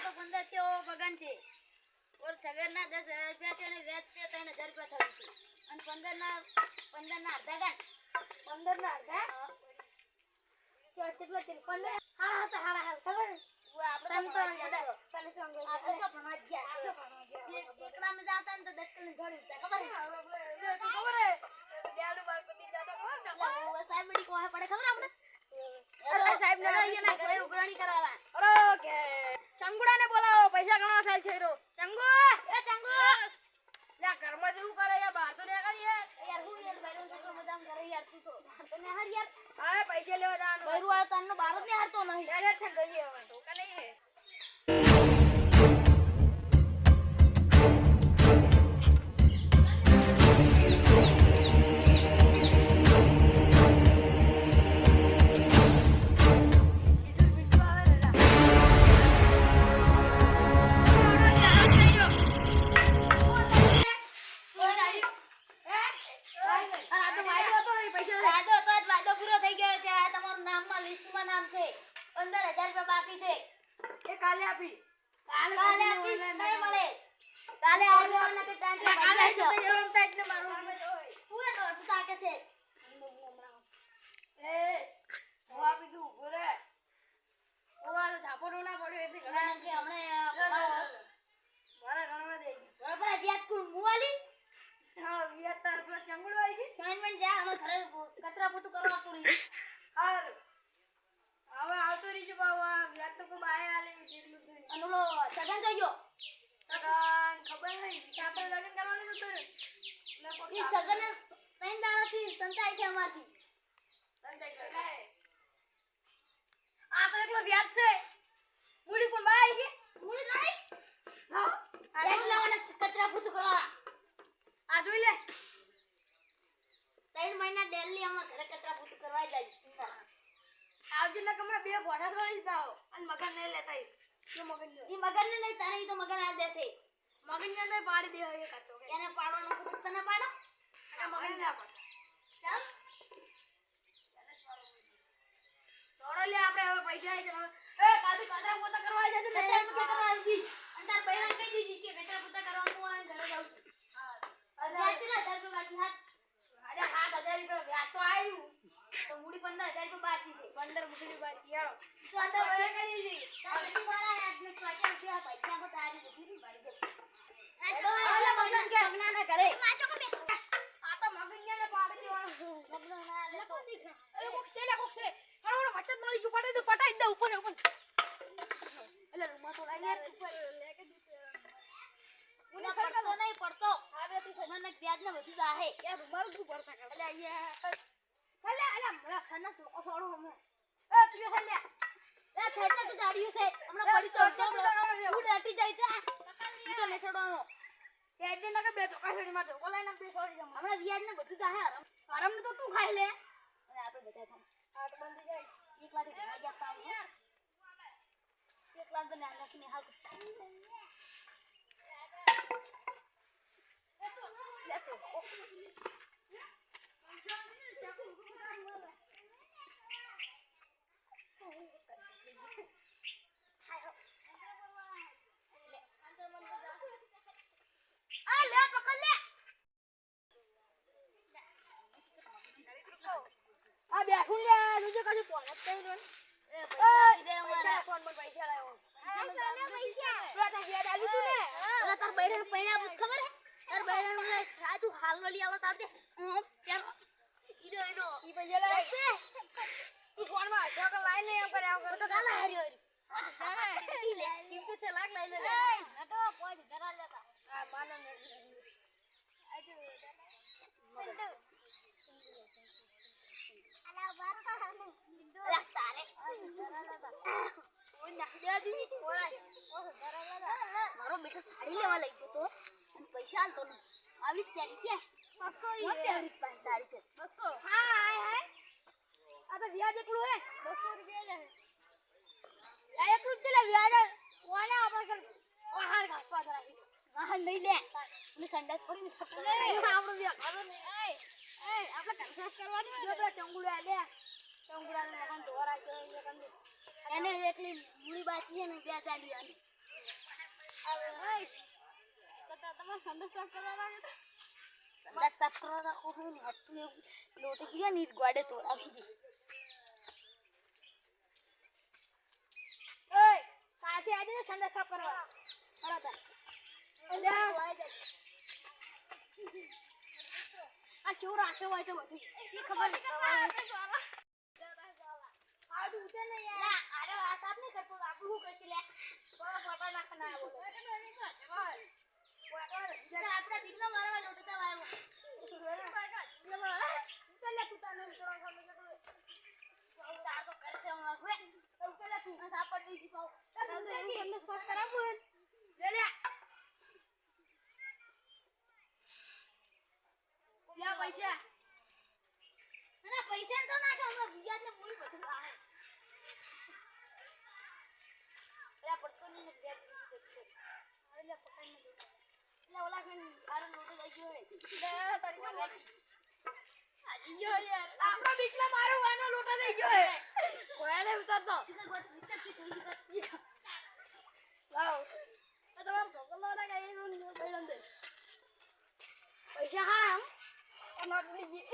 મકાન છે ઓર સગરના દસ હજાર રૂપિયા છે અને વ્યાજ છે ત્રણ હજાર રૂપિયા થયું છે. અને પંદર ના પંદર ના અડધા ગાંઠ. પંદર ના અડધા? કેટલા છે પંદર હારા હતા હારા હારા ખબર ઉવે આપણે તને તો તો ભણવા જ ગયા તને તો છો. આપણે તો ભણવા જ ગયા છો. એક- એકડામાં જાતા ને તો દસકલની ઘોડી ઉતરે, ખબર છે? ખબર હે ડેડુ બાર પતિ જાતો ખબર ને એટલે ઉવે સાહેબ વળી કોહે પડે ખબર આપણે અરે સાહેબ ને એનો અહીંયાના ઘરે ઉઘરાણી કરાવવા અરે કે ચંગુડાને બોલાવો પૈસા ઘણા થાય છે રો ચંગુ એ ચંગુ લે ઘરમાં જેવું કરે યાર બહાર તો ના કરીએ યાર હું યાર બૈરો છોકરો મજામ કરે યાર તું તો. તને હર યાર હવે પૈસા લેવા જવાનું. બૈરું આવ્યો તારનો બાર ને હારતો નહીં. અરે છે ગઈએ હવે તો કે સગન ત્રણ દાડાથી સંતાય છે અમારથી ધંધા કરે. આ તો એકલો વ્યાજ છે મૂડી પણ બાય છે મૂડી નહીં હા વ્યાજ લાવવાના કચરા પોતું કરવા આ જોઈ લે ત્રણ મહિના ડેલી અમે ઘરે કચરા પોતું કરવા જાય આવજે ને કમરા બે ગોઠા થોડી દીધા હો. અને મગન ને લેતા જો મગન ઈ મગન ને નહીં તારે તો મગન આ દેશે. મગન ને અંદર પાડી દે કાચો એને પાડવાનું તને પાડો. અને મગન ના પાડો. ચાલ. લે આપણે હવે પૈસા આઈ જશે. એ પોતા કરવા આવી જશે ને. કરવા આવી અને તાર બહેરાને કહી દીધી. કરે? અલ્યા. અલ્યા, મારા ખાના ચોકો છોડો હમણાં. એ, તું હલ્યા. એ થઈને તો જાડ્યું છે હમણાં પડી તો એકદમ ફૂડ હટી જાય છે તું તો નહીં ચડવાનો એ એટલે ના કે બે ચોકા છોડી મારજો. બોલાય ના બે છોડી જાવ. હમણાં વ્યાજ ને બધું જાહે હરમ આરામને તો તું ખાઈ લે. અને આપણે બધા ખામ આ તો બંધ જાય. એક વાર ભેગા ગયા કામ હે એક વાર તો ના રાખીને હાલ લે તો. ઓ. આ લે પકડ લે આ બેઠું લે, બીજું કશું ફોન જ થઈ રહ્યો. એ પૈસા આપી દે પૈસા અમારા ફોન પર પૈસા લાવ્યો. પેલા તાર વ્યાજ આલ્યું તું ને? ઓલા તાર બૈરાને પૈણા આપું ખબર હે તાર બૈરાનું ઓલા રાજુ હાલ વળી આલો તાર દે હમ, ત્યાં ઈરો ઈરો ઈ પૈસા લાય. તું ફોનમાં હજાર રૂપિયા લાઈ લે એમ કરે આમ કરે. તો કાલા હાર્યો હારી લે કિંમત છે લાખ લઈ લે તો પોઈન્ટ ધરા લેતા આ માનો ને. અલા તારે ઓય નાખી દેવા દીધી ઓય બેટો સાડી લેવા લઈ ગયો તો. અને પૈસા આલતો નહીં. આવી ત્યારી છે. બસો ત્યારી પાસે સાડી છે. બસો. હા હાય હાય. આ તો વ્યાજ એકલું હે. બસો રૂપિયા લે આ એકલું જ લે વ્યાજ કોને આપણે કર ઘાસવા જરા વાહ નહીં લે. મને સંડાસ પડી ને વ્યાજ. એ એ આપણે કંસાસ કરવાનું જો પેલા ચંગુડા લે. ચંગુડા મકાન ધોરા છે એને એકલી મૂડી બાકી ને આની આ કેવું રાખે હોય તો બધું ખબર નહીં આ તું ઉતર ને યાર. લા આરે આ સાફ નહીં કરતો તો આપણું શું કરશે લે. થોડા ફોટા નાખના બોલો. લા આપણા દીકરા મારવા લોટે તા વાળો તાર તો કરશે હું આખરે આ સાફ પડી ગઈ પાઉં પૈસા ના પૈસા તો નાખે હમણાં વિયાજ ને મૂડી બધું લાવે એલા પડતો નહીં ને વ્યાજ બીજું બધું. એટલે પકડીને દે. એટલે ઓલા કે આરે લોટો લઈ ગયો હે. હાજી ગયો યાર. આપણો દીકલા મારો વાનો લોટો થઈ ગયો હે કોયાને ઉતારતો. લાવ આ તમારો ઢોકલો ના કઈ નું બૈરન દે. પૈસા હા આમ નોટ લઈ ગઈ